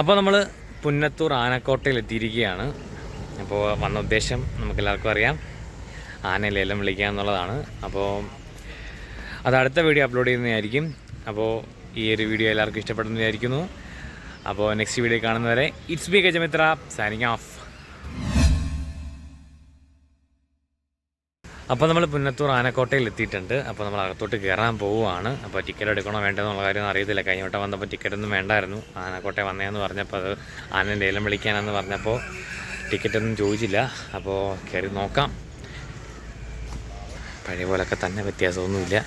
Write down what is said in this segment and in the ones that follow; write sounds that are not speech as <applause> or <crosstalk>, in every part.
അപ്പോൾ നമ്മൾ പുന്നത്തൂർ ആനക്കോട്ടയിൽ എത്തിയിരിക്കുകയാണ്. അപ്പോൾ വന്ന ഉദ്ദേശം നമുക്കെല്ലാവർക്കും അറിയാം. ആന ലേലം വിളിക്കുക എന്നുള്ളതാണ്. അപ്പോൾ അത് അടുത്ത വീഡിയോ അപ്ലോഡ് ചെയ്യുന്നതായിരിക്കും. അപ്പോൾ ഈ ഒരു വീഡിയോ എല്ലാവർക്കും ഇഷ്ടപ്പെടുന്നു വിചാരിക്കുന്നു അപ്പോൾ നെക്സ്റ്റ് വീഡിയോ കാണുന്നവരെ it's B Gajamitra signing off അപ്പോൾ നമ്മൾ പുന്നത്തൂർ ആനക്കോട്ടയിൽ എത്തിയിട്ടുണ്ട്. അപ്പോൾ നമ്മൾ അകത്തോട്ട് കയറാൻ പോവുകയാണ്. അപ്പോൾ ടിക്കറ്റ് എടുക്കണോ വേണ്ടതെന്നുള്ള കാര്യം അറിയത്തില്ല. കഴിഞ്ഞ വട്ടം വന്നപ്പോൾ ടിക്കറ്റ് ഒന്നും വേണ്ടായിരുന്നു. ആനക്കോട്ടെ വന്നതെന്ന് പറഞ്ഞപ്പോൾ അത് ആന ലേലം വിളിക്കാനെന്ന് പറഞ്ഞപ്പോൾ ടിക്കറ്റൊന്നും ചോദിച്ചില്ല. അപ്പോൾ കയറി നോക്കാം. പഴയ പോലൊക്കെ തന്നെ വ്യത്യാസമൊന്നുമില്ല.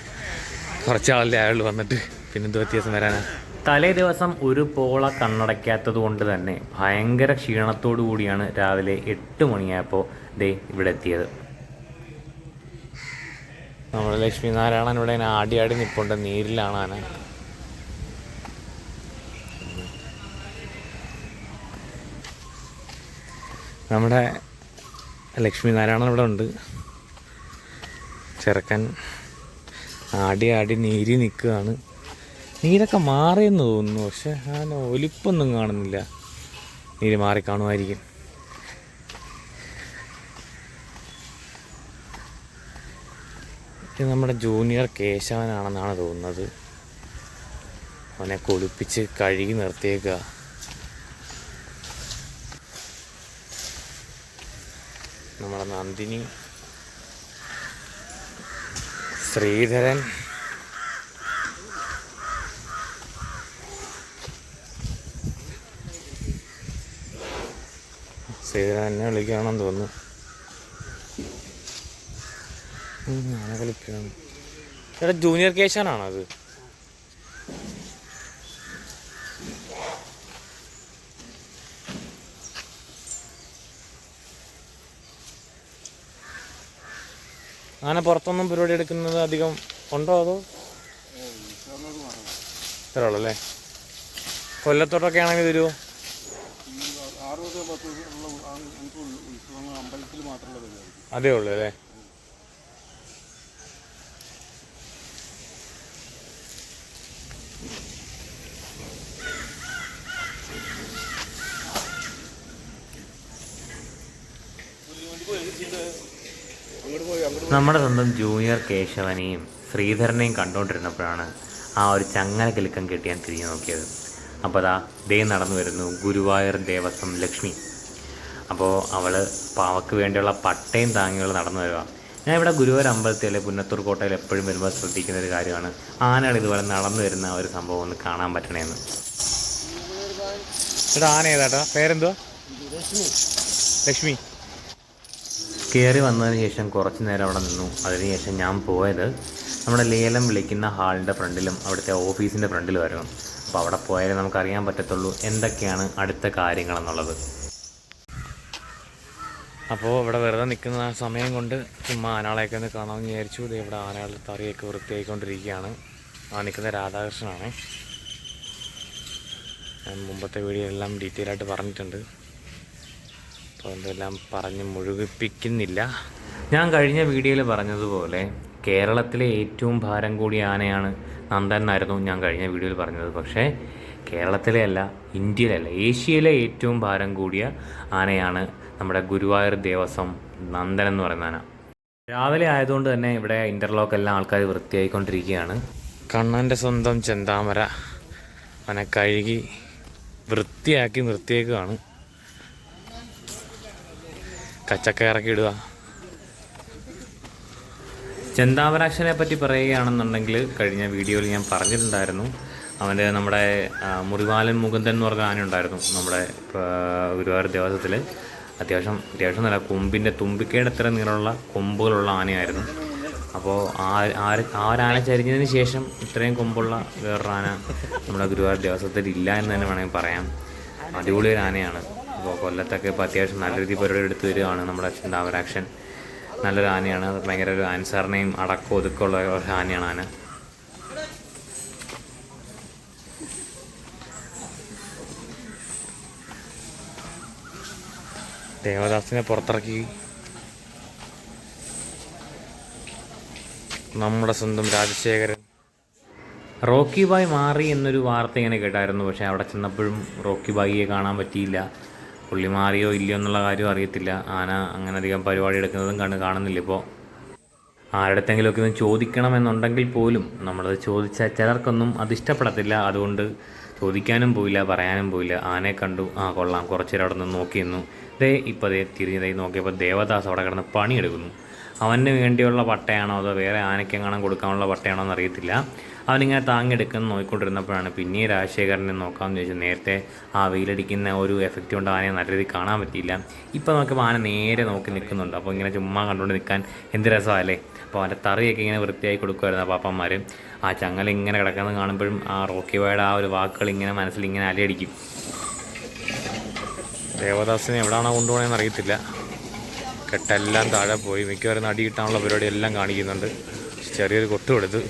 കുറച്ച് ആളല്ലേ അയാൾ വന്നിട്ട്. പിന്നെന്ത് വ്യത്യാസം വരാനാണ് തലേ ദിവസം ഒരു പോള കണ്ണടയ്ക്കാത്തത് കൊണ്ട് തന്നെ ഭയങ്കര ക്ഷീണത്തോടു കൂടിയാണ് രാവിലെ എട്ട് മണിയായപ്പോൾ ദേ ഇവിടെ എത്തിയത്. നമ്മുടെ ലക്ഷ്മി നാരായണൻ ഇവിടെ ആടി ആടി നിൽപ്പുണ്ട് നീരിലാണ് ആന നമ്മുടെ ലക്ഷ്മി നാരായണൻ ഇവിടെ ഉണ്ട്. ചെറുക്കൻ ആടി ആടി നീരി നിൽക്കുകയാണ്. നീരൊക്കെ മാറിയെന്ന് തോന്നുന്നു. പക്ഷെ ആന ഒലിപ്പൊന്നും കാണുന്നില്ല. നീര് മാറി കാണുമായിരിക്കും ഇത് നമ്മുടെ ജൂനിയർ കേശവനാണെന്നാണ് തോന്നുന്നത്. അവനെ കുളിപ്പിച്ച് കഴുകി നിർത്തിയേക്കുക. നമ്മുടെ നന്ദിനി. ശ്രീധരൻ. ശ്രീധരൻ എന്നെ വിളിക്കുകയാണെന്ന് തോന്നുന്നു. ജൂനിയർ കേശാനാണോ അത്? ആന പുറത്തൊന്നും പരിപാടി എടുക്കുന്നത് അധികം ഉണ്ടോ അതോ? ഇത്രേ ഉള്ളൂ അല്ലേ കൊല്ലത്തോട്ടൊക്കെ ആണെങ്കിൽ വരുമോ അതേ ഉള്ളൂ അല്ലേ? നമ്മുടെ സ്വന്തം ജൂനിയർ കേശവനെയും ശ്രീധരനെയും കണ്ടുകൊണ്ടിരുന്നപ്പോഴാണ് ആ ഒരു ചങ്ങല കിലുക്കം കെട്ടി ഞാൻ തിരിഞ്ഞു നോക്കിയത്. അപ്പോൾ അതാ ദേ നടന്നു വരുന്നു ഗുരുവായൂർ ദേവസ്വം ലക്ഷ്മി. അപ്പോൾ അവൾ പാവക്ക് വേണ്ടിയുള്ള പട്ടയും താങ്ങികൾ നടന്നു വരിക ഞാൻ ഇവിടെ ഗുരുവായൂർ അമ്പലത്തിൽ അല്ലെങ്കിൽ പുന്നത്തൂർ കോട്ടയിൽ എപ്പോഴും വരുമ്പോൾ ശ്രദ്ധിക്കുന്ന ഒരു കാര്യമാണ് ആനകൾ ഇതുപോലെ നടന്നു വരുന്ന ഒരു സംഭവം ഒന്ന് കാണാൻ പറ്റണേന്ന്. ഇവിടെ ആന ഏതാട്ടാ പേരെന്തുവാ? ലക്ഷ്മി. കയറി വന്നതിന് ശേഷം കുറച്ച് നേരം അവിടെ നിന്നു. അതിനുശേഷം ഞാൻ പോയത് നമ്മുടെ ലേലം വിളിക്കുന്ന ഹാളിന്റെ ഫ്രണ്ടിലും അവിടുത്തെ ഓഫീസിന്റെ ഫ്രണ്ടിലുമായിരുന്നു. അപ്പോൾ അവിടെ പോയാലേ നമുക്കറിയാൻ പറ്റത്തുള്ളൂ എന്തൊക്കെയാണ് അടുത്ത കാര്യങ്ങളെന്നുള്ളത്. അപ്പോൾ ഇവിടെ വെറുതെ നിൽക്കുന്ന സമയം കൊണ്ട് ചുമ്മാ ആനകളെയൊക്കെ ഒന്ന് കാണാമെന്ന് വിചാരിച്ചു. ഇത് ഇവിടെ ആനകളുടെ തറിയൊക്കെ വൃത്തിയായിക്കൊണ്ടിരിക്കുകയാണ്. ആ നിൽക്കുന്ന രാധാകൃഷ്ണനാണ്. മുമ്പത്തെ വീഡിയോ എല്ലാം ഡീറ്റെയിൽ ആയിട്ട് പറഞ്ഞിട്ടുണ്ട്. അപ്പോൾ എന്തെല്ലാം പറഞ്ഞ് മുഴുകിപ്പിക്കുന്നില്ല ഞാൻ കഴിഞ്ഞ വീഡിയോയിൽ പറഞ്ഞതുപോലെ കേരളത്തിലെ ഏറ്റവും ഭാരം കൂടിയ ആനയാണ് നന്ദൻ എന്നായിരുന്നു ഞാൻ കഴിഞ്ഞ വീഡിയോയിൽ പറഞ്ഞത്. പക്ഷേ കേരളത്തിലെ അല്ല ഇന്ത്യയിലല്ല ഏഷ്യയിലെ ഏറ്റവും ഭാരം കൂടിയ ആനയാണ് നമ്മുടെ ഗുരുവായൂർ ദേവസ്വം നന്ദൻ എന്ന് പറയുന്ന ആന. രാവിലെ ആയതുകൊണ്ട് തന്നെ ഇവിടെ ഇന്റർലോക്ക് എല്ലാം ആൾക്കാർ വൃത്തിയായിക്കൊണ്ടിരിക്കുകയാണ്. കണ്ണന്റെ സ്വന്തം ചെന്താമര അവനെ കഴുകി വൃത്തിയാക്കി നിർത്തിയേക്കുകയാണ് കച്ചക്ക ഇറക്കി ഇടുക. ചെന്താമരാക്ഷനെ പറ്റി പറയുകയാണെന്നുണ്ടെങ്കിൽ കഴിഞ്ഞ വീഡിയോയിൽ ഞാൻ പറഞ്ഞിട്ടുണ്ടായിരുന്നു. അവന്റെ നമ്മുടെ മുറിവാലൻ മുകുന്ദൻ എന്ന് പറഞ്ഞ ആന ഉണ്ടായിരുന്നു നമ്മുടെ ഗുരുവായൂർ ദേവസ്വത്തിൽ. അത്യാവശ്യം അത്യാവശ്യം നല്ല കൊമ്പിന്റെ തുമ്പിക്കയുടെ അത്ര നീളമുള്ള കൊമ്പുകളുള്ള ആനയായിരുന്നു. അപ്പോൾ ആ ആ ആന ചരിഞ്ഞതിന് ശേഷം ഇത്രയും കൊമ്പുള്ള വേറൊരു ആന നമ്മുടെ ഗുരുവായൂർ ദേവസ്വത്തിൽ ഇല്ല എന്ന് തന്നെ വേണമെങ്കിൽ പറയാം. അടിപൊളി ഒരു ആനയാണ്. അപ്പോൾ കൊല്ലത്തൊക്കെ ഇപ്പോൾ അത്യാവശ്യം നല്ല രീതിയിൽ പരിപാടി എടുത്തു വരികയാണ് നമ്മുടെ ചിന്താവരാക്ഷൻ നല്ലൊരു ആനയാണ്. ഭയങ്കര ഒരു ആൻസറിനെയും അടക്കം ഒതുക്കമുള്ള ഒരു ആനയാണ് ആന. ദേവദാസിനെ പുറത്തിറക്കി. നമ്മുടെ സ്വന്തം രാജശേഖരൻ. റോക്കി ബായ് മാറി എന്നൊരു വാർത്ത ഇങ്ങനെ കേട്ടായിരുന്നു. പക്ഷേ അവിടെ ചെന്നപ്പോഴും റോക്കി ബായിയെ കാണാൻ പറ്റിയില്ല. പുള്ളി മാറിയോ ഇല്ലയോ എന്നുള്ള കാര്യം അറിയത്തില്ല. ആന അങ്ങനെ അധികം പരിപാടി എടുക്കുന്നതും കണ്ട് കാണുന്നില്ല ഇപ്പോൾ ആരുടെത്തെങ്കിലുമൊക്കെ ഒന്ന് ചോദിക്കണമെന്നുണ്ടെങ്കിൽ പോലും നമ്മളത് ചോദിച്ചാൽ ചിലർക്കൊന്നും അത് ഇഷ്ടപ്പെടത്തില്ല. അതുകൊണ്ട് ചോദിക്കാനും പോയില്ല പറയാനും പോയില്ല. ആനയെ കണ്ടു ആ കൊള്ളാം കുറച്ച് നേരം അവിടെ നിന്ന് നോക്കി നിന്നു. ദേ ഇപ്പോൾ ദേ തിരിഞ്ഞതേ നോക്കിയപ്പോൾ ദേവദാസ് അവിടെ കിടന്ന് പണിയെടുക്കുന്നു. അവന് വേണ്ടിയുള്ള പട്ടയാണോ അതോ വേറെ ആനയ്ക്കെങ്ങാനും കൊടുക്കാനുള്ള പട്ടയാണോ എന്ന് അറിയത്തില്ല അവനിങ്ങനെ താങ്ങിയെടുക്കുന്ന നോക്കിക്കൊണ്ടിരുന്നപ്പോഴാണ് പിന്നെ രാജശേഖരനെ നോക്കാമെന്ന് ചോദിച്ചു നേരത്തെ ആ വെയിലടിക്കുന്ന ഒരു എഫക്റ്റ് കൊണ്ട് ആനയെ നല്ല രീതിയിൽ കാണാൻ പറ്റിയില്ല. ഇപ്പോൾ നോക്കിയപ്പോൾ ആന നേരെ നോക്കി നിൽക്കുന്നുണ്ട്. അപ്പോൾ ഇങ്ങനെ ചുമ്മാ കണ്ടുകൊണ്ട് നിൽക്കാൻ എന്ത് രസമല്ലേ? അപ്പോൾ അവന്റെ തറിയൊക്കെ ഇങ്ങനെ വൃത്തിയായി കൊടുക്കുമായിരുന്നു പാപ്പന്മാർ ആ ചങ്ങല ഇങ്ങനെ കിടക്കുന്നത് കാണുമ്പോഴും ആ റോക്കി ബോയുടെ ആ ഒരു വാക്കുകൾ ഇങ്ങനെ മനസ്സിൽ ഇങ്ങനെ അലയടിക്കും. ദേവദാസിനെ എവിടെയാണോ കൊണ്ടുപോകണമെന്ന് അറിയത്തില്ല. കെട്ടെല്ലാം താഴെ പോയി. മിക്കവാറും അടി കിട്ടാനുള്ള പരിപാടി എല്ലാം കാണിക്കുന്നുണ്ട്. ചെറിയൊരു കൊട്ട് കൊടുത്ത്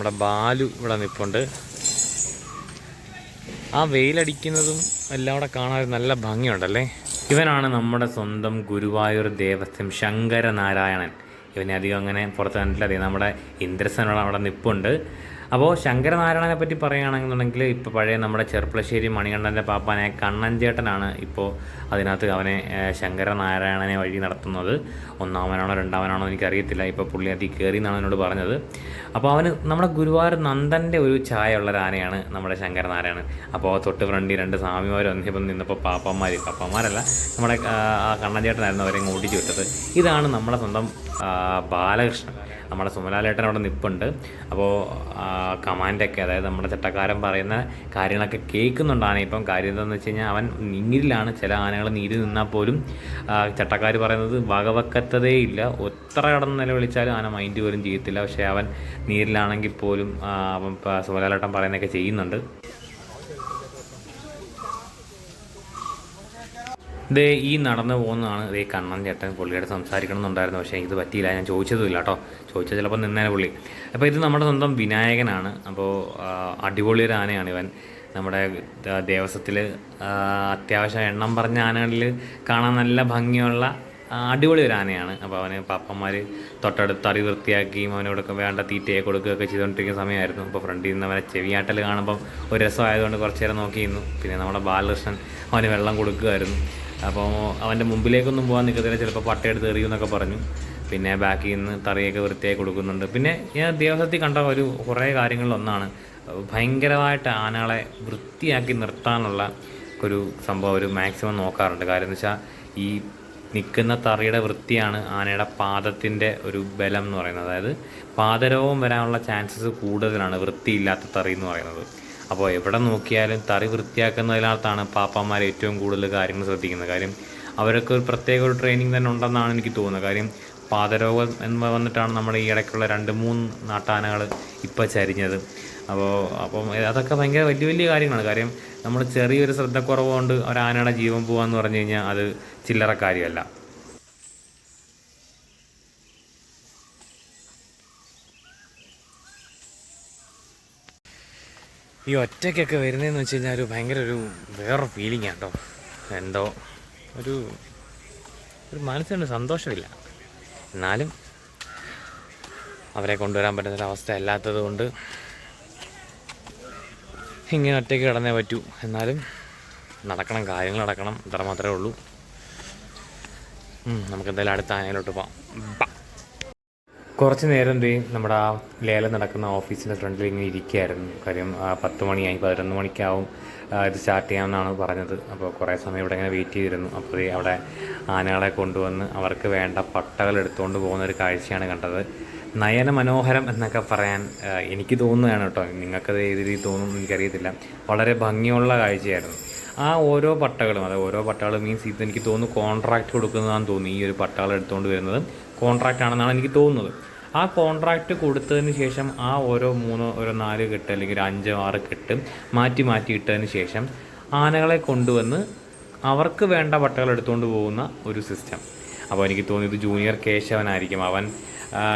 നമ്മുടെ ബാലു ഇവിടെ നിൽപ്പുണ്ട് ആ വെയിലടിക്കുന്നതും എല്ലാം കൂടെ കാണാൻ നല്ല ഭംഗിയുണ്ടല്ലേ? ഇവനാണ് നമ്മുടെ സ്വന്തം ഗുരുവായൂർ ദേവസ്വം ശങ്കരനാരായണൻ. ഇവനെ അധികം അങ്ങനെ പുറത്ത് കണ്ടിട്ടില്ല. അറിയാം നമ്മുടെ ഇന്ദ്രസനോട് അവിടെ നിൽപ്പുണ്ട് അപ്പോൾ ശങ്കരനാരായണനെ പറ്റി പറയുകയാണെന്നുണ്ടെങ്കിൽ ഇപ്പോൾ പഴയ നമ്മുടെ ചെർപ്പളശ്ശേരി മണികണ്ഠന്റെ പാപ്പാനെ കണ്ണൻ ചേട്ടനാണ് ഇപ്പോൾ അതിനകത്ത് അവനെ ശങ്കരനാരായണനെ വഴി നടത്തുന്നത്. ഒന്നാമനാണോ രണ്ടാമനാണോ എനിക്കറിയത്തില്ല. ഇപ്പോൾ പുള്ളി അതി കയറി എന്നാണ് എന്നോട് പറഞ്ഞത്. അപ്പോൾ അവന് നമ്മുടെ ഗുരുവായൂർ നന്ദന്റെ ഒരു ചായ ഉള്ള ആനയാണ് നമ്മുടെ ശങ്കരനാരായണൻ. അപ്പോൾ തൊട്ട് ഫ്രണ്ടി രണ്ട് സ്വാമിമാർ വന്നിപ്പം നിന്നപ്പോൾ പാപ്പന്മാർ പാപ്പന്മാരല്ല നമ്മുടെ ആ, കണ്ണൻചേട്ടനായിരുന്നു കണ്ണൻ ചേട്ടനായിരുന്നു അവരെ ഓടിച്ചു വിട്ടത്. ഇതാണ് നമ്മുടെ സ്വന്തം ബാലകൃഷ്ണൻ. നമ്മുടെ സുമലാലേട്ടൻ അവിടെ നിൽപ്പുണ്ട് അപ്പോൾ കമാൻഡൊക്കെ അതായത് നമ്മുടെ ചട്ടക്കാരൻ പറയുന്ന കാര്യങ്ങളൊക്കെ കേൾക്കുന്നുണ്ടാണ്. ഇപ്പം കാര്യം എന്താണെന്ന് വെച്ച് കഴിഞ്ഞാൽ അവൻ നീരിലാണ്. ചില ആനകൾ നീരിൽ നിന്നാൽ പോലും ചട്ടക്കാർ പറയുന്നത് വകവെക്കത്തതേയില്ല ഒത്ര കടന്ന് നിലവിളിച്ചാലും ആന മൈൻഡ് പോലും ചെയ്യത്തില്ല. പക്ഷേ അവൻ നീരിലാണെങ്കിൽ പോലും അവൻ സുമലാലേട്ടൻ പറയുന്നതൊക്കെ ചെയ്യുന്നുണ്ട്. ദേ ഈ നടന്നു പോകുന്നതാണ്. ദേ കണ്ണൻ ചേട്ടൻ പുള്ളിയുടെ സംസാരിക്കണമെന്നുണ്ടായിരുന്നു. പക്ഷേ ഇത് പറ്റിയില്ല. ഞാൻ ചോദിച്ചതുമില്ല കേട്ടോ. ചോദിച്ചാൽ ചിലപ്പോൾ നിന്നേനെ പുള്ളി. അപ്പോൾ ഇത് നമ്മുടെ സ്വന്തം വിനായകനാണ്. അപ്പോൾ അടിപൊളി ഒരു ആനയാണ് ഇവൻ. നമ്മുടെ ദേവസ്വത്തിൽ അത്യാവശ്യം എണ്ണം പറഞ്ഞ ആനകളിൽ കാണാൻ നല്ല ഭംഗിയുള്ള അടിപൊളി ഒരു ആനയാണ്. അപ്പോൾ അവന് പാപ്പന്മാർ തൊട്ടടുത്ത് അറി വൃത്തിയാക്കിയും അവനോടൊക്കെ വേണ്ട തീറ്റയെ കൊടുക്കുകയൊക്കെ ചെയ്തുകൊണ്ടിരിക്കുന്ന സമയമായിരുന്നു. അപ്പോൾ ഫ്രണ്ടിൽ നിന്ന് അവനെ ചെവിയാട്ടൽ കാണുമ്പം ഒരു രസമായതുകൊണ്ട് കുറച്ച് നേരം നോക്കിയിരുന്നു. പിന്നെ നമ്മുടെ ബാലകൃഷ്ണൻ അവന് വെള്ളം കൊടുക്കുമായിരുന്നു. അപ്പോൾ അവന്റെ മുമ്പിലേക്കൊന്നും പോകാൻ നിൽക്കത്തില്ല ചിലപ്പോൾ പട്ടയെടുത്ത് എറിയുമെന്നൊക്കെ പറഞ്ഞു. പിന്നെ ബാക്കിൽ നിന്ന് തറിയൊക്കെ വൃത്തിയായി കൊടുക്കുന്നുണ്ട്. പിന്നെ ഞാൻ ദേവസ്വത്തിൽ കണ്ട ഒരു കുറേ കാര്യങ്ങളിലൊന്നാണ് ഭയങ്കരമായിട്ട് ആനകളെ വൃത്തിയാക്കി നിർത്താനുള്ള ഒരു സംഭവം ഒരു മാക്സിമം നോക്കാറുണ്ട്. കാര്യം എന്ന് വെച്ചാൽ ഈ നിൽക്കുന്ന തറയുടെ വൃത്തിയാണ് ആനയുടെ പാദത്തിന്റെ ഒരു ബലം എന്ന് പറയുന്നത്. അതായത് പാദരോഗം വരാനുള്ള ചാൻസസ് കൂടുതലാണ് വൃത്തിയില്ലാത്ത തറി എന്ന് പറയുന്നത്. അപ്പോൾ എവിടെ നോക്കിയാലും തറി വൃത്തിയാക്കുന്നതിനകത്താണ് പാപ്പന്മാർ ഏറ്റവും കൂടുതൽ കാര്യങ്ങൾ ശ്രദ്ധിക്കുന്നത്. കാര്യം അവരൊക്കെ ഒരു പ്രത്യേക ഒരു ട്രെയിനിങ് തന്നെ ഉണ്ടെന്നാണ് എനിക്ക് തോന്നുന്നത്. കാര്യം പാതരോഗം എന്ന് വന്നിട്ടാണ് നമ്മൾ ഈ ഇടയ്ക്കുള്ള രണ്ട് മൂന്ന് നാട്ടാനകൾ ഇപ്പോൾ ചരിഞ്ഞത്. അപ്പോൾ അപ്പം അതൊക്കെ ഭയങ്കര വലിയ വലിയ കാര്യങ്ങളാണ്. കാര്യം നമ്മൾ ചെറിയൊരു ശ്രദ്ധക്കുറവ് കൊണ്ട് ഒരാനയുടെ ജീവൻ പോകാമെന്ന് പറഞ്ഞു കഴിഞ്ഞാൽ അത് ചില്ലറ കാര്യമല്ല. ഈ ഒറ്റയ്ക്കൊക്കെ വരുന്നതെന്ന് വെച്ച് കഴിഞ്ഞാൽ ഒരു ഭയങ്കര ഒരു വേറെ ഫീലിംഗ് ആണ് കേട്ടോ. എന്തോ ഒരു ഒരു മനസ്സിനൊരു സന്തോഷമില്ല. എന്നാലും അവരെ കൊണ്ടുവരാൻ പറ്റുന്നൊരവസ്ഥ അല്ലാത്തത് കൊണ്ട് ഇങ്ങനെ ഒറ്റയ്ക്ക് കിടന്നേ പറ്റൂ. എന്നാലും നടക്കണം കാര്യങ്ങൾ നടക്കണം ഇത്ര മാത്രമേ ഉള്ളൂ നമുക്ക് എന്തായാലും അടുത്ത ആനയിലോട്ട് ബാ. കുറച്ച് നേരം എന്ത് ചെയ്യും? നമ്മുടെ ആ ലേലം നടക്കുന്ന ഓഫീസിന്റെ ഫ്രണ്ടിൽ ഇങ്ങനെ ഇരിക്കുകയായിരുന്നു കാര്യം പത്ത് മണിയായി പതിനൊന്ന് മണിക്കാവും ഇത് സ്റ്റാർട്ട് ചെയ്യാമെന്നാണ് പറഞ്ഞത്. അപ്പോൾ കുറേ സമയം ഇവിടെ ഇങ്ങനെ വെയിറ്റ് ചെയ്തിരുന്നു. അപ്പോൾ അവിടെ ആനകളെ കൊണ്ടുവന്ന് അവർക്ക് വേണ്ട പട്ടകൾ എടുത്തുകൊണ്ട് പോകുന്ന ഒരു കാഴ്ചയാണ് കണ്ടത്. നയന മനോഹരം എന്നൊക്കെ പറയാൻ എനിക്ക് തോന്നുകയാണ് കേട്ടോ. നിങ്ങൾക്കത് ഏത് രീതി തോന്നും എനിക്കറിയത്തില്ല. വളരെ ഭംഗിയുള്ള കാഴ്ചയായിരുന്നു. ആ ഓരോ പട്ടകളും അതായത് ഓരോ പട്ടകൾ മീൻസ് ഇത് എനിക്ക് തോന്നുന്നു കോൺട്രാക്റ്റ് കൊടുക്കുന്നതാണെന്ന് തോന്നുന്നു ഈ ഒരു പട്ടകൾ എടുത്തുകൊണ്ട് വരുന്നത്. കോൺട്രാക്റ്റ് ആണെന്നാണ് എനിക്ക് തോന്നുന്നത്. ആ കോൺട്രാക്റ്റ് കൊടുത്തതിന് ശേഷം ആ ഓരോ മൂന്നോ ഓരോ നാല് കെട്ട് അല്ലെങ്കിൽ ഒരു അഞ്ചോ ആറ് കെട്ട് മാറ്റി മാറ്റി ഇട്ടതിന് ശേഷം ആനകളെ കൊണ്ടുവന്ന് അവർക്ക് വേണ്ട പട്ടകൾ എടുത്തുകൊണ്ട് പോകുന്ന ഒരു സിസ്റ്റം അപ്പോൾ എനിക്ക് തോന്നിയത് ജൂനിയർ കേശവനായിരിക്കും. അവൻ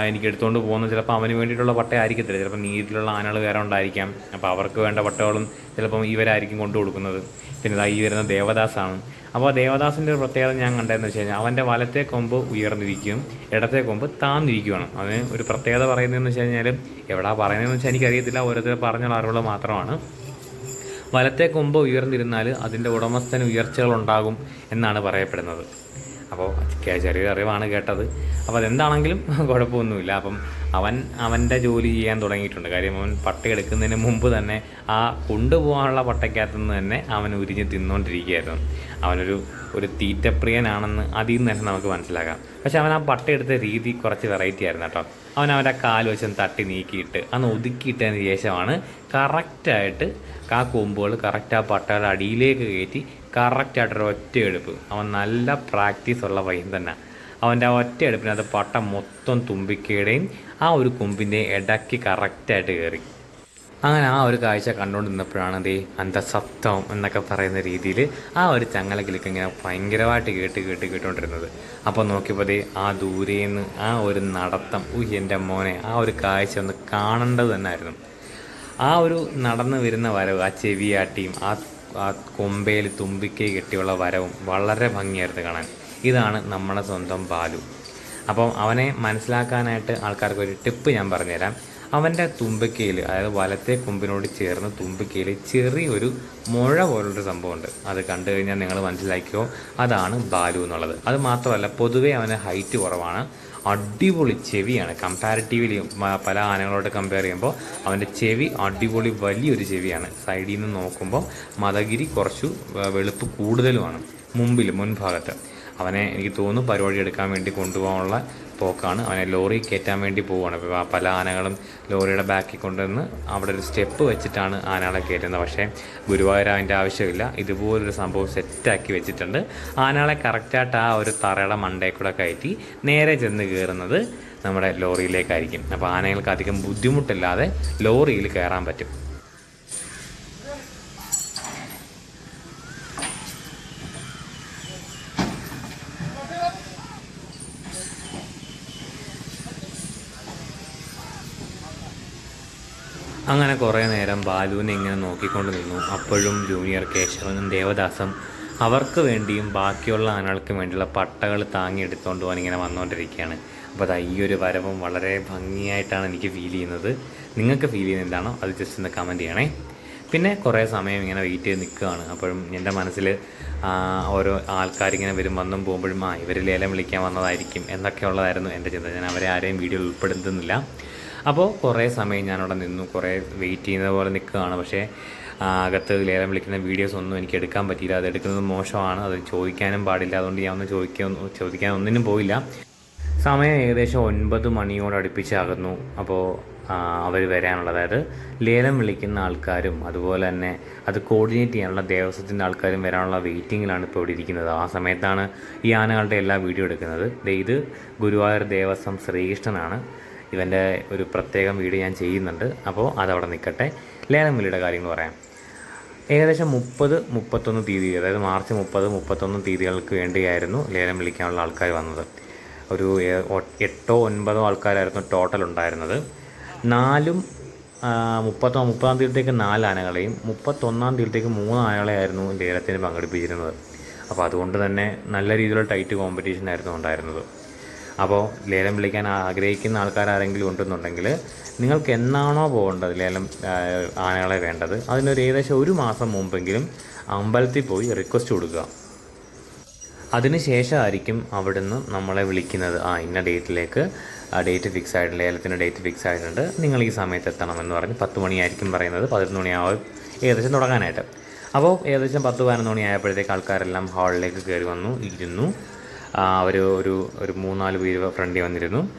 എനിക്ക് എടുത്തുകൊണ്ട് പോകുന്നത് ചിലപ്പോൾ അവന് വേണ്ടിയിട്ടുള്ള പട്ടയായിരിക്കത്തില്ല ചിലപ്പോൾ നീതിയിലുള്ള ആനകൾ വേറെ ഉണ്ടായിരിക്കാം. അപ്പോൾ അവർക്ക് വേണ്ട പട്ടകളും ചിലപ്പം ഇവരായിരിക്കും കൊണ്ടു കൊടുക്കുന്നത് പിന്നെ ഇതാ ഈ വരുന്ന ദേവദാസാണ്. അപ്പോൾ ദേവദാസിന്റെ ഒരു പ്രത്യേകത ഞാൻ കണ്ടതെന്ന് വെച്ച് കഴിഞ്ഞാൽ അവന്റെ വലത്തെ കൊമ്പ് ഉയർന്നിരിക്കും ഇടത്തെ കൊമ്പ് താന്നിരിക്കുകയാണ് അതിന് ഒരു പ്രത്യേകത പറയുന്നതെന്ന് വെച്ച് കഴിഞ്ഞാൽ എവിടാ പറയുന്നതെന്ന് വെച്ചാൽ എനിക്കറിയത്തില്ല ഓരോരുത്തർ പറഞ്ഞുള്ള അറിവുകൾ മാത്രമാണ്. വലത്തെ കൊമ്പ് ഉയർന്നിരുന്നാൽ അതിന്റെ ഉടമസ്ഥന് ഉയർച്ചകളുണ്ടാകും എന്നാണ് പറയപ്പെടുന്നത്. അപ്പോൾ ചെറിയൊരു അറിവാണ് കേട്ടത്. അപ്പോൾ അതെന്താണെങ്കിലും <laughs> കുഴപ്പമൊന്നുമില്ല. അപ്പം അവൻ അവന്റെ ജോലി ചെയ്യാൻ തുടങ്ങിയിട്ടുണ്ട്. കാര്യം അവൻ പട്ട എടുക്കുന്നതിന് മുമ്പ് തന്നെ ആ കൊണ്ടുപോകാനുള്ള പട്ടയ്ക്കകത്തു നിന്ന് തന്നെ അവൻ ഉരിഞ്ഞ് തിന്നുകൊണ്ടിരിക്കുകയായിരുന്നു അവനൊരു ഒരു തീറ്റപ്രിയനാണെന്ന് അതിൽ നിന്ന് തന്നെ നമുക്ക് മനസ്സിലാക്കാം. പക്ഷെ അവൻ ആ പട്ട എടുത്ത രീതി കുറച്ച് വെറൈറ്റി ആയിരുന്നു കേട്ടോ. അവൻ അവന്റെ കാൽ വശം തട്ടി നീക്കിയിട്ട് അന്ന് ഒതുക്കിയിട്ടതിന് ശേഷമാണ് കറക്റ്റായിട്ട് ആ കൊമ്പുകൾ കറക്റ്റ് ആ പട്ടയുടെ അടിയിലേക്ക് കയറ്റി കറക്റ്റായിട്ടൊരു ഒറ്റ എടുപ്പ്. അവൻ നല്ല പ്രാക്ടീസ് ഉള്ള പയ്യൻ തന്നെ. അവന്റെ ആ ഒറ്റ എടുപ്പിനകത്ത് പട്ട മൊത്തം തുമ്പിക്കയുടെയും ആ ഒരു കൊമ്പിന്റെ ഇടയ്ക്ക് കറക്റ്റായിട്ട് കയറി അങ്ങനെ ആ ഒരു കാഴ്ച കണ്ടുകൊണ്ട് നിന്നപ്പോഴാണ് ദേ അന്തസപ്തം എന്നൊക്കെ പറയുന്ന രീതിയിൽ ആ ഒരു ചങ്ങലക്കിലേക്ക് ഇങ്ങനെ ഭയങ്കരമായിട്ട് കേട്ട് കേട്ട് കേട്ടുകൊണ്ടിരുന്നത് അപ്പോൾ നോക്കിയപ്പോൾ ദേ ആ ദൂരേന്ന് ആ ഒരു നടത്തം ഊഹ് എന്റെ മോനെ ആ ഒരു കാഴ്ച ഒന്ന് കാണേണ്ടത് തന്നെ ആയിരുന്നു ആ ഒരു നടന്നു വരുന്ന വരവ് ആ ചെവിയാട്ടിയും ആ ആ കൊമ്പയിൽ തുമ്പിക്കൈ കെട്ടിയുള്ള വരവും വളരെ ഭംഗിയായിരുന്നു കാണാൻ. ഇതാണ് നമ്മുടെ സ്വന്തം ബാലു. അപ്പം അവനെ മനസ്സിലാക്കാനായിട്ട് ആൾക്കാർക്ക് ഒരു ടിപ്പ് ഞാൻ പറഞ്ഞുതരാം. അവന്റെ തുമ്പക്കയിൽ അതായത് വലത്തെ കൊമ്പിനോട് ചേർന്ന തുമ്പക്കയിൽ ചെറിയൊരു മുഴ പോലുള്ളൊരു സംഭവമുണ്ട്. അത് കണ്ടു കഴിഞ്ഞാൽ നിങ്ങൾ മനസ്സിലാക്കിയോ? അതാണ് ബാലു എന്നുള്ളത്. അത് മാത്രമല്ല പൊതുവേ അവന് ഹൈറ്റ് കുറവാണ്. അടിപൊളി ചെവിയാണ്. കമ്പാരിറ്റീവ്ലി പല ആനകളോട് കമ്പയർ ചെയ്യുമ്പോൾ അവന്റെ ചെവി അടിപൊളി വലിയൊരു ചെവിയാണ്. സൈഡിൽ നിന്ന് നോക്കുമ്പോൾ മതഗിരി കുറച്ചു വെളുപ്പ് കൂടുതലുമാണ്. മുമ്പിൽ മുൻഭാഗത്ത്. അവനെ എനിക്ക് തോന്നുന്നു പരിപാടി എടുക്കാൻ വേണ്ടി കൊണ്ടുപോകാനുള്ള പോക്കാണ്. അവനെ ലോറി കയറ്റാൻ വേണ്ടി പോവുകയാണ് ഇപ്പോൾ പല ആനകളും ലോറിയുടെ ബാക്കിൽ കൊണ്ടുവന്ന് അവിടെ ഒരു സ്റ്റെപ്പ് വെച്ചിട്ടാണ് ആനകളെ കയറ്റുന്നത്. പക്ഷേ ഗുരുവായൂർ അതിന്റെ ആവശ്യമില്ല. ഇതുപോലൊരു സംഭവം സെറ്റാക്കി വെച്ചിട്ടുണ്ട്. ആനകളെ കറക്റ്റായിട്ട് ആ ഒരു തറയുടെ മണ്ടയിൽ കൂടെ കയറ്റി നേരെ ചെന്ന് കയറുന്നത് നമ്മുടെ ലോറിയിലേക്കായിരിക്കും. അപ്പോൾ ആനകൾക്ക് അധികം ബുദ്ധിമുട്ടില്ലാതെ ലോറിയിൽ കയറാൻ പറ്റും. അങ്ങനെ കുറേ നേരം ബാലുവിനെ ഇങ്ങനെ നോക്കിക്കൊണ്ട് നിന്നു. അപ്പോഴും ജൂനിയർ കേശവനും ദേവദാസും അവർക്ക് വേണ്ടിയും ബാക്കിയുള്ള ആനകൾക്ക് വേണ്ടിയുള്ള പട്ടകൾ താങ്ങി എടുത്തുകൊണ്ട് പോകാൻ ഇങ്ങനെ വന്നുകൊണ്ടിരിക്കുകയാണ് അപ്പോൾ അത് ഈ ഒരു വരവും വളരെ ഭംഗിയായിട്ടാണ് എനിക്ക് ഫീൽ ചെയ്യുന്നത്. നിങ്ങൾക്ക് ഫീൽ ചെയ്യുന്നത് എന്താണോ അത് ജസ്റ്റ് ഒന്ന് കമന്റ് ചെയ്യണേ. പിന്നെ കുറേ സമയം ഇങ്ങനെ വെയിറ്റ് ചെയ്ത് നിൽക്കുകയാണ്. അപ്പോഴും എന്റെ മനസ്സിൽ ഓരോ ആൾക്കാരിങ്ങനെ വരും വന്നും പോകുമ്പോഴും ആ ഇവർ ലേലം വിളിക്കാൻ വന്നതായിരിക്കും എന്നൊക്കെ ഉള്ളതായിരുന്നു എന്റെ ചിന്ത. ഞാൻ അവരെ ആരെയും വീഡിയോയിൽ ഉൾപ്പെടുത്തുന്നില്ല. അപ്പോൾ കുറേ സമയം ഞാനവിടെ നിന്നു കുറേ വെയിറ്റ് ചെയ്യുന്നത് പോലെ നിൽക്കുകയാണ്. പക്ഷേ അകത്ത് ലേലം വിളിക്കുന്ന വീഡിയോസ് ഒന്നും എനിക്ക് എടുക്കാൻ പറ്റിയില്ല. അത് എടുക്കുന്നത് മോശമാണ്. അത് ചോദിക്കാനും പാടില്ല. അതുകൊണ്ട് ഞാൻ ഒന്ന് ചോദിക്കാൻ ചോദിക്കാൻ ഒന്നിനും പോയില്ല. സമയം ഏകദേശം ഒൻപത് മണിയോട് അടുപ്പിച്ചാകുന്നു. അപ്പോൾ അവർ വരാനുള്ളത് അതായത് ലേലം വിളിക്കുന്ന ആൾക്കാരും അതുപോലെ തന്നെ അത് കോർഡിനേറ്റ് ചെയ്യാനുള്ള ദേവസ്വത്തിന്റെ ആൾക്കാരും വരാനുള്ള വെയിറ്റിങ്ങിലാണ് ഇപ്പോൾ ഇവിടെ ഇരിക്കുന്നത് ആ സമയത്താണ് ഈ ആനകളുടെ എല്ലാ വീഡിയോ എടുക്കുന്നത്. ഇത് ഗുരുവായൂർ ദേവസ്വം ശ്രീകൃഷ്ണനാണ്. ഇവന്റെ ഒരു പ്രത്യേകം വീഡിയോ ഞാൻ ചെയ്യുന്നുണ്ട്. അപ്പോൾ അതവിടെ നിൽക്കട്ടെ. ലേലം വിളിയുടെ കാര്യങ്ങൾ പറയാം. ഏകദേശം മുപ്പത് മുപ്പത്തൊന്ന് തീയതി അതായത് മാർച്ച് മുപ്പത് മുപ്പത്തൊന്ന് തീയതികൾക്ക് വേണ്ടിയായിരുന്നു ലേലം വിളിക്കാനുള്ള ആൾക്കാർ വന്നത്. ഒരു എട്ടോ ഒൻപതോ ആൾക്കാരായിരുന്നു ടോട്ടൽ ഉണ്ടായിരുന്നത്. നാലും മുപ്പത്തോ മുപ്പതാം തീയതിയിലേക്ക് നാല് ആനകളെയും മുപ്പത്തൊന്നാം തീയതിയിലേക്ക് മൂന്ന് ആനകളെയായിരുന്നു ലേലത്തിന് പങ്കെടുപ്പിച്ചിരുന്നത്. അപ്പോൾ അതുകൊണ്ട് തന്നെ നല്ല രീതിയിലുള്ള ടൈറ്റ് കോമ്പറ്റീഷൻ ആയിരുന്നു ഉണ്ടായിരുന്നത്. അപ്പോൾ ലേലം വിളിക്കാൻ ആഗ്രഹിക്കുന്ന ആൾക്കാരാരെങ്കിലും ഉണ്ടെന്നുണ്ടെങ്കിൽ നിങ്ങൾക്ക് എന്നാണോ പോകേണ്ടത് ലേലം ആനകളെ വേണ്ടത്? അതിനൊരു ഏകദേശം ഒരു മാസം മുമ്പെങ്കിലും അമ്പലത്തിൽ പോയി റിക്വസ്റ്റ് കൊടുക്കുക. അതിനുശേഷമായിരിക്കും അവിടുന്ന് നമ്മളെ വിളിക്കുന്നത്. ആ ഇന്ന ഡേറ്റിലേക്ക് ആ ഡേറ്റ് ഫിക്സ് ആയിട്ടുണ്ട് ലേലത്തിന്റെ ഡേറ്റ് ഫിക്സ് ആയിട്ടുണ്ട് നിങ്ങൾ ഈ സമയത്ത് എത്തണം എന്ന് പറഞ്ഞ് പത്ത് മണിയായിരിക്കും പറയുന്നത്. പതിനൊന്ന് മണിയാവും ഏകദേശം തുടങ്ങാനായിട്ട്. അപ്പോൾ ഏകദേശം പത്ത് പതിനൊന്ന് മണി ആയപ്പോഴത്തേക്ക് ആൾക്കാരെല്ലാം ഹാളിലേക്ക് കയറി വന്നു ഇരുന്നു. അവർ ഒരു ഒരു മൂന്നാൽ പേര് ഫ്രണ്ടിൽ വന്നിരുന്നു.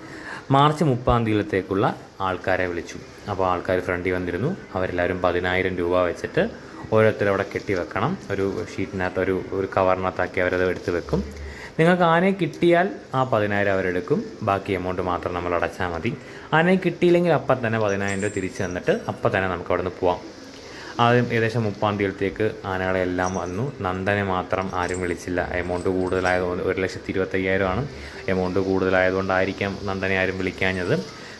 മാർച്ച് മുപ്പാം തീയതിയിലത്തേക്കുള്ള ആൾക്കാരെ വിളിച്ചു. അപ്പോൾ ആൾക്കാർ ഫ്രണ്ടിൽ വന്നിരുന്നു. അവരെല്ലാവരും പതിനായിരം രൂപ വെച്ചിട്ട് ഓരോരുത്തരും അവിടെ കെട്ടി വെക്കണം ഒരു ഷീറ്റിനകത്ത് ഒരു ഒരു കവറിനകത്താക്കി അവരത് എടുത്ത് വെക്കും. നിങ്ങൾക്ക് ആനയെ കിട്ടിയാൽ ആ പതിനായിരം അവരെടുക്കും ബാക്കി എമൗണ്ട് മാത്രം നമ്മൾ അടച്ചാൽ മതി. ആനയെ കിട്ടിയില്ലെങ്കിൽ അപ്പം തന്നെ പതിനായിരം രൂപ തിരിച്ച് തന്നിട്ട് അപ്പം തന്നെ നമുക്ക് അവിടെ നിന്ന് പോവാം. ആദ്യം ഏകദേശം മുപ്പാം ആനകളെ എല്ലാം വന്നു. നന്ദനെ മാത്രം ആരും വിളിച്ചില്ല. എമൗണ്ട് കൂടുതലായതുകൊണ്ട് ഒരു ലക്ഷത്തി ഇരുപത്തയ്യായിരമാണ് എമൗണ്ട് കൂടുതലായതുകൊണ്ടായിരിക്കാം നന്ദനെ ആരും വിളിക്കാഞ്ഞത്.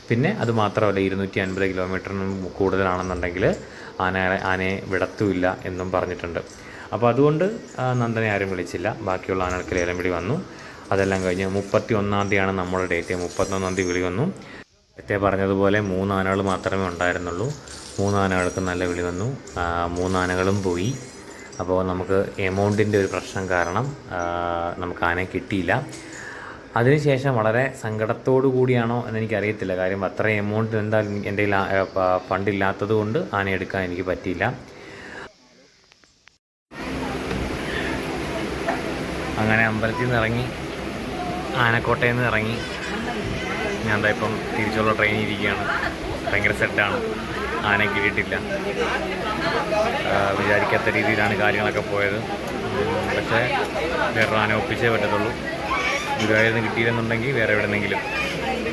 പിന്നെ അത് മാത്രമല്ല ഇരുന്നൂറ്റി അൻപത് കിലോമീറ്ററിനും കൂടുതലാണെന്നുണ്ടെങ്കിൽ ആനകളെ ആനയെ വിടത്തുമില്ല എന്നും പറഞ്ഞിട്ടുണ്ട്. അപ്പോൾ അതുകൊണ്ട് നന്ദനെ ആരും വിളിച്ചില്ല. ബാക്കിയുള്ള ആനകൾക്ക് ലേലം വിളി വന്നു. അതെല്ലാം കഴിഞ്ഞ് മുപ്പത്തി ഒന്നാം തീയതിയാണ് നമ്മുടെ ഡേറ്റ് മുപ്പത്തൊന്നാം തീയതി വിളി വന്നു. നേരത്തെ പറഞ്ഞതുപോലെ മൂന്ന് ആനകൾ മാത്രമേ ഉണ്ടായിരുന്നുള്ളൂ. മൂന്ന് ആനകൾക്ക് നല്ല വിളി വന്നു. മൂന്നാനകളും പോയി. അപ്പോൾ നമുക്ക് എമൗണ്ടിന്റെ ഒരു പ്രശ്നം കാരണം നമുക്ക് ആനയെ കിട്ടിയില്ല. അതിനുശേഷം വളരെ സങ്കടത്തോടു കൂടിയാണോ എന്ന് എനിക്കറിയത്തില്ല. കാര്യം അത്ര എമൗണ്ട് എന്തായാലും എന്റെ ഫണ്ടില്ലാത്തത് കൊണ്ട് ആന എടുക്കാൻ എനിക്ക് പറ്റിയില്ല. അങ്ങനെ അമ്പലത്തിൽ നിന്ന് ഇറങ്ങി ആനക്കോട്ടയിൽ നിന്ന് ഇറങ്ങി. ഞാൻ എന്താ ഇപ്പം തിരിച്ചുള്ള ട്രെയിനിൽ ഇരിക്കുകയാണ്. ഭയങ്കര സെറ്റാണ് ആനയെ കിട്ടിയിട്ടില്ല. വിചാരിക്കാത്ത രീതിയിലാണ് കാര്യങ്ങളൊക്കെ പോയത്. പക്ഷേ വേറൊരു ആന ഒപ്പിച്ചേ പറ്റത്തുള്ളൂ. ഗുരുവായൂരിൽ കിട്ടിയില്ലെന്നുണ്ടെങ്കിൽ വേറെ എവിടെന്നെങ്കിലും.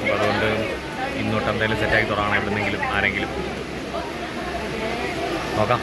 അപ്പോൾ അതുകൊണ്ട് ഇന്നോട്ട് എന്തായാലും സെറ്റാക്കി തുടങ്ങണം എവിടെന്നെങ്കിലും ആരെങ്കിലും. നോക്കാം.